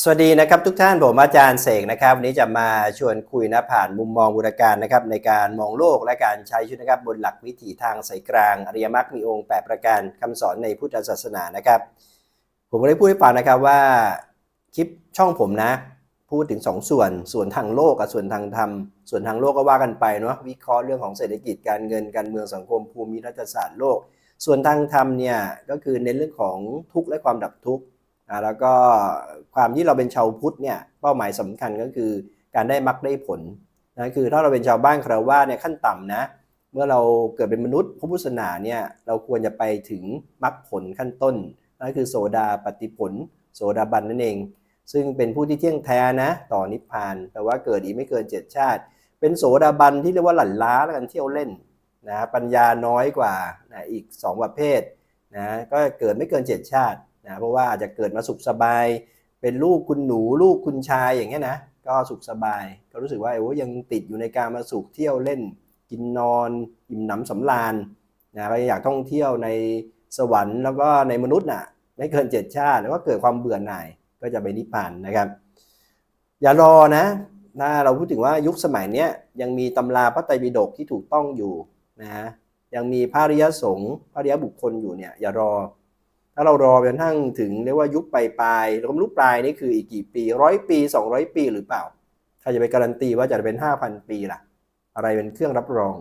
สวัสดีนะครับทุกท่านผมอาจารย์เสกนะครับวันนี้จะมาชวนคุยนะผ่านมุมมองบูรการนะครับในการมองโลกและการใช้ชีวิตนะครับบนหลักวิถีทางสายกลางอริยมรรคมีองค์ 8 ประการคำสอนในพุทธศาสนานะครับ ผมก็ได้พูดให้ฟังนะครับว่าคลิปช่องผมนะ พูดถึง 2 ส่วนส่วนทางโลกกับส่วนทางธรรม ส่วนทางโลกก็ว่ากันไปเนาะวิเคราะห์เรื่องของเศรษฐกิจการเงินการเมืองสังคมภูมิรัฐศาสตร์โลก ส่วนทางธรรมเนี่ยก็คือในเรื่องของทุกข์และความดับทุกข์ อ่าแล้วก็ความที่เราเป็นชาวพุทธเนี่ยเป้าหมายสำคัญก็คือการได้มรรคได้ผลนะคือถ้าเราเป็นชาวบ้านคราวะเนี่ยขั้นต่ำนะเมื่อเราเกิดเป็นมนุษย์พระพุทธศาสนาเนี่ยเราควรจะไปถึงมรรคผลขั้นต้นนั่นคือโสดาปฏิผล โสดาบันนั่นเอง ซึ่งเป็นผู้ที่เที่ยงแท้นะต่อนิพพานแปลว่าเกิดอีกไม่เกินเจ็ดชาติ เป็นโสดาบันที่เรียกว่าหลั่นล้าแล้วกันเที่ยวเล่นนะปัญญาน้อยกว่านะอีกสองประเภทนะก็เกิดไม่เกินเจ็ดชาติ นะเพราะว่าอาจจะเกิดมาสุขสบาย เป็นลูกคุณหนูลูกคุณชายอย่างเงี้ยนะก็สุขสบาย ก็รู้สึกว่าโอ้ยังติดอยู่ในการมาสุขเที่ยวเล่น กินนอนอิ่มหนำสำราญนะก็อยากท่องเที่ยวในสวรรค์แล้วก็ในมนุษย์น่ะไม่เกินเจ็ดชาติแล้วก็เกิดความเบื่อหน่ายก็จะไปนิพพานนะครับ อย่ารอนะถ้าเราพูดถึงว่ายุคสมัยเนี้ยยังมีตำราพระไตรปิฎกที่ถูกต้องอยู่นะยังมีพระริยสงฆ์พระริยบุคคลอยู่เนี่ยอย่ารอ ถ้าเรารอไปจนทั้งถึงเรียกว่ายุคปลายปลายๆเราก็ไม่รู้ปลายนี่คืออีกกี่ปีร้อยปี 200 ปีหรือเปล่าใครจะไปการันตีว่าจะเป็น 5,000 ปีล่ะ อะไรเป็นเครื่องรับรอง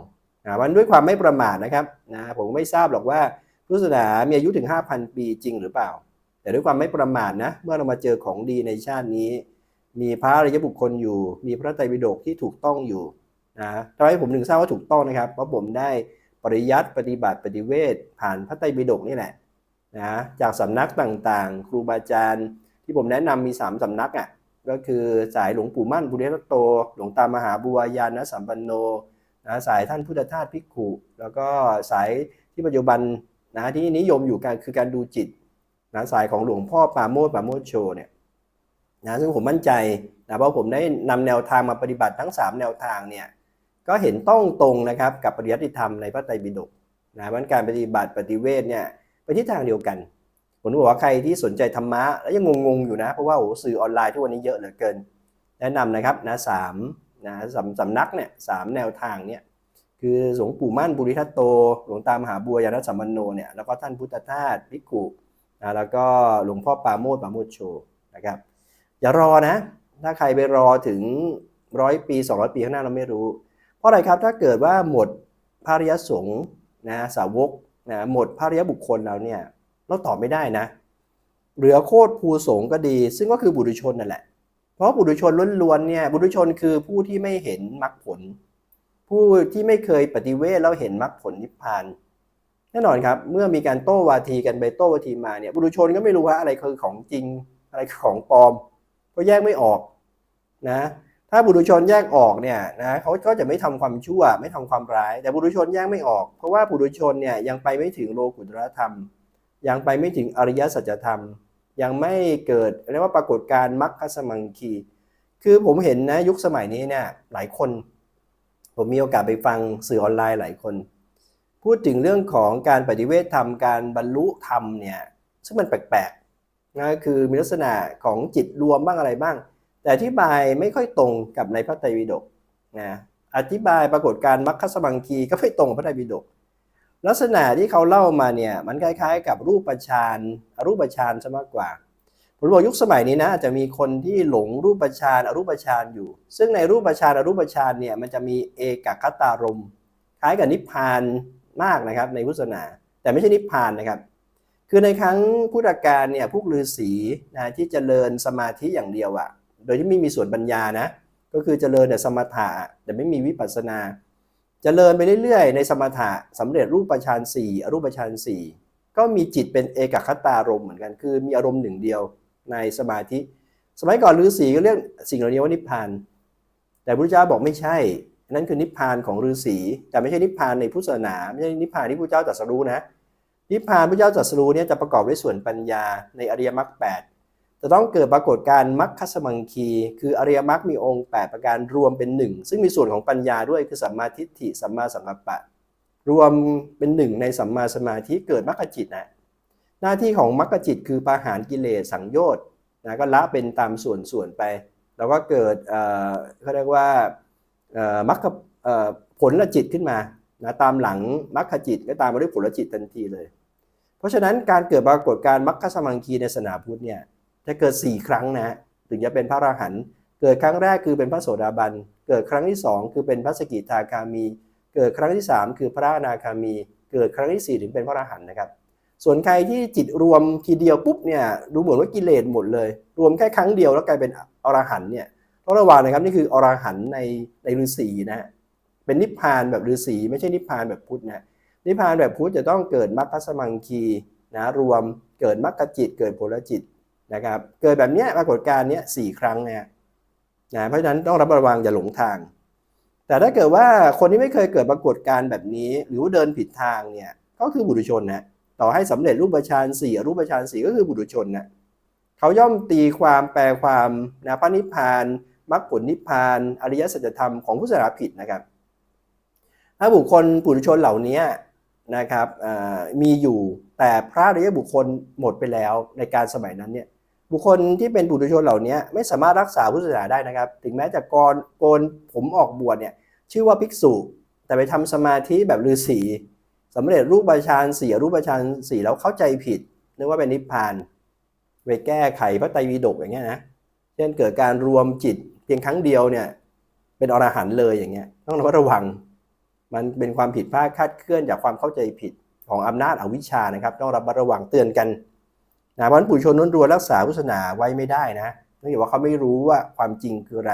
นะมันด้วยความไม่ประมาทนะครับนะผมไม่ทราบหรอกว่าพุทธศาสนามีอายุถึง 5,000 ปีจริงหรือเปล่า แต่ด้วยความไม่ประมาทนะ เมื่อเรามาเจอของดีในชาตินี้ มีพระอริยบุคคลอยู่ มีพระไตรปิฎกที่ถูกต้องอยู่นะทำให้ผมถึงทราบว่าถูกต้องนะครับ เพราะผมได้ปริยัติปฏิบัติปฏิเวทผ่านพระไตรปิฎกนี่แหละ นะจากสำนักต่างๆ ครูบาอาจารย์ที่ผมแนะนำมี 3สำนักอะก็คือสายหลวงปู่มั่นบุริยโต หลวงตามหาบัวยานสัมปันโนนะสายท่านพุทธทาสภิกขุแล้วก็สายที่ปัจจุบันนะที่นิยมอยู่กันคือการดูจิตนะสายของหลวงพ่อปราโมทปราโมทโชเนี่ยนะซึ่งผมมั่นใจนะเพราะผมได้นำแนวทางมาปฏิบัติทั้ง 3 แนวทางเนี่ยก็เห็นต้องตรงนะครับกับปริยัติธรรมในพระไตรปิฎกนะมันการปฏิบัติปฏิเวทเนี่ย ไปทิศทางเดียวกัน ผมบอกว่าใครที่สนใจธรรมะแล้วยังงงๆอยู่นะ เพราะว่าโอ้สื่อออนไลน์ทุกวันนี้เยอะเหลือเกิน แนะนำนะครับนะสามนะสำสำนักเนี่ยสามแนวทางเนี่ยคือหลวงปู่มั่นบุริทัตโต หลวงตามหาบัวยานสัมปันโนเนี่ยแล้วก็ท่านพุทธทาสภิกขุนะแล้วก็หลวงพ่อปาโมทปาโมทโชนะครับอย่ารอนะ ถ้าใครไปรอถึงร้อยปี 200 ปีข้างหน้าเราไม่รู้ เพราะอะไรครับถ้าเกิดว่าหมดพระริยสงฆ์นะสาวก นะหมดพระริยบุคคลแล้วเนี่ยเราตอบไม่ได้นะ เหลือโคตรภูสงก็ดี ซึ่งก็คือบุรุชนนั่นแหละ เพราะบุรุชนล้วนๆเนี่ยบุรุชนคือผู้ที่ไม่เห็นมรรคผล ผู้ที่ไม่เคยปฏิเวทแล้วเห็นมรรคผลนิพพานแน่นอนครับ เมื่อมีการโต้วาทีกันไปโต้วาทีมาเนี่ยบุรุชนก็ไม่รู้ว่าอะไรคือของจริงอะไรคือของปลอม ก็แยกไม่ออกนะ ถ้าบุรุชนแยกออกเนี่ยนะเขาก็จะไม่ทำความชั่วไม่ทำความร้าย แต่บุรุชนแยกไม่ออก เพราะว่าบุรุชนเนี่ยยังไปไม่ถึงโลกุตรธรรม ยังไปไม่ถึงอริยสัจธรรม ยังไม่เกิดเรียกว่าปรากฏการมรรคสมังคี คือผมเห็นนะยุคสมัยนี้เนี่ยหลายคน ผมมีโอกาสไปฟังสื่อออนไลน์หลายคน พูดถึงเรื่องของการปฏิเวทธรรมการบรรลุธรรมเนี่ยซึ่งมันแปลกๆนะคือมีลักษณะของจิตรวมบ้างอะไรบ้าง แต่อธิบายไม่ค่อยตรงกับในพระไตรปิฎกนะอธิบายปรากฏการณ์มรรคสมังคีก็ไม่ตรงพระไตรปิฎกลักษณะที่เขาเล่ามาเนี่ยมันคล้ายๆ กับรูปฌานอรูปฌานซะมากกว่าผมบอกยุคสมัยนี้นะอาจจะมีคนที่หลงรูปฌานอรูปฌานอยู่ ซึ่งในรูปฌานอรูปฌานเนี่ยมันจะมีเอกคตารมคล้ายกับนิพพานมากนะครับในพุทธศาสนา แต่ไม่ใช่นิพพานนะครับ คือในครั้งพุทธกาลเนี่ยพวกฤาษีนะที่เจริญสมาธิอย่างเดียวอะ โดยที่ไม่มีส่วนปัญญานะ ก็คือเจริญแต่สมถะแต่ไม่มีวิปัสนา เจริญไปเรื่อยๆ ในสมถะสำเร็จรูปฌานสี่อรูปฌานสี่ก็มีจิตเป็นเอกคตารมณ์เหมือนกัน คือมีอารมณ์หนึ่งเดียวในสมาธิ สมัยก่อนฤาษีก็เรียกสิ่งเหล่านี้ว่านิพพาน แต่พระเจ้าบอกไม่ใช่ นั่นคือนิพพานของฤาษี แต่ไม่ใช่นิพพานในพุทธศาสนา ไม่ใช่นิพพานที่พระเจ้าตรัสรู้นะ นิพพานพระเจ้าตรัสรู้เนี่ยจะประกอบด้วยส่วนปัญญาในอริยมรรคแปด จะต้องเกิดปรากฏการณ์มรรคสมังคี คืออริยมรรคมีองค์ 8 ประการรวมเป็นหนึ่งซึ่งมีส่วนของปัญญาด้วยคือสัมมาทิฏฐิสัมมาสังกัปปะ รวมเป็นหนึ่งในสัมมาสมาธิเกิดมรรคจิตนะหน้าที่ของมรรคจิตคือปาหารกิเลสสังโยชน์นะก็ละเป็นตามส่วนส่วนไป แล้วก็เกิดเขาเรียกว่ามรรคผลละจิตขึ้นมานะตามหลังมรรคจิตก็ตามมาด้วยผลละจิตทันทีเลย เพราะฉะนั้นการเกิดปรากฏการ์มรรคสมังคีในศาสนาพุทธเนี่ย จะเกิด 4 ครั้งนะ ถึงจะเป็นพระอรหันต์เกิดครั้งแรกคือเป็นพระโสดาบัน เกิดครั้งที่ 2 คือเป็นพระสกิทาคามี เกิดครั้งที่ 3 คือพระอนาคามี เกิดครั้งทีสี่ 4 ถึงเป็นพระอรหันต์นะครับ ส่วนใครที่จิตรวมทีเดียวปุ๊บเนี่ยดูเหมือนว่ากิเลสหมดเลย รวมแค่ครั้งเดียวแล้วกลายเป็นอรหันต์เนี่ยต้องระวังนะครับนี่คืออรหันต์ในในฤาษีนะฮะเป็นนิพพานแบบฤาษีไม่ใช่นิพพานแบบพุทธนะนิพพานแบบพุทธจะต้องเกิดมรรคสมังคีนะรวมเกิดมรรคจิตเกิดผลจิต นะครับเกิดแบบนี้ปรากฏการณ์นี้สี่ครั้งนะฮะนะเพราะฉะนั้นต้องระมัดระวังอย่าหลงทาง แต่ถ้าเกิดว่าคนที่ไม่เคยเกิดปรากฏการณ์แบบนี้ หรือว่าเดินผิดทางเนี่ยก็คือบุรุชนนะต่อให้สำเร็จรูปฌานสี่รูปฌานสี่ก็คือบุรุชนนะเขาย่อมตีความแปลความนะพระนิพพานมรรคผลนิพพาน อริยสัจธรรมของผู้ศาสนาผิดนะครับ ถ้าบุคคลปุถุชนเหล่านี้นะครับมีอยู่แต่พระอริยบุคคลหมดไปแล้วในการสมัยนั้นเนี่ย บุคคลที่เป็นปุถุชนเหล่านี้ไม่สามารถรักษาพุทธศาสนาได้นะครับ ถึงแม้จะกรโกนผมออกบวชเนี่ยชื่อว่าภิกษุ แต่ไปทำสมาธิแบบฤาษีสำเร็จรูปฌานสี่รูปฌานสี่แล้วเข้าใจผิดนึกว่าเป็นนิพพานไปแก้ไขพระไตรปิฎกอย่างเงี้ยนะเช่นเกิดการรวมจิตเพียงครั้งเดียวเนี่ยเป็นอรหันต์เลยอย่างเงี้ยต้องระมัดระวัง มันเป็นความผิดพลาดคาดเคลื่อนจากความเข้าใจผิดของอำนาจอวิชชานะครับ ต้องระมัดระวังเตือนกัน นะเพราะนั้นปุถุชนล้นรัวรักษาพุทธศาสนาไว้ไม่ได้นะเนื่องจากว่าเขาไม่รู้ว่าความจริงคืออะไร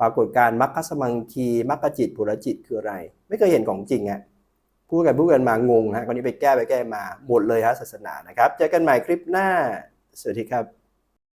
ปรากฏการณ์มรรคสมังคีมรรคจิตผลจิตคืออะไร ไม่เคยเห็นของจริงฮะพูดกันพูดกันมางงฮะคนนี้ไปแก้ไปแก้มาหมดเลยฮะศาสนานะครับเจอกันใหม่คลิปหน้าสวัสดีครับ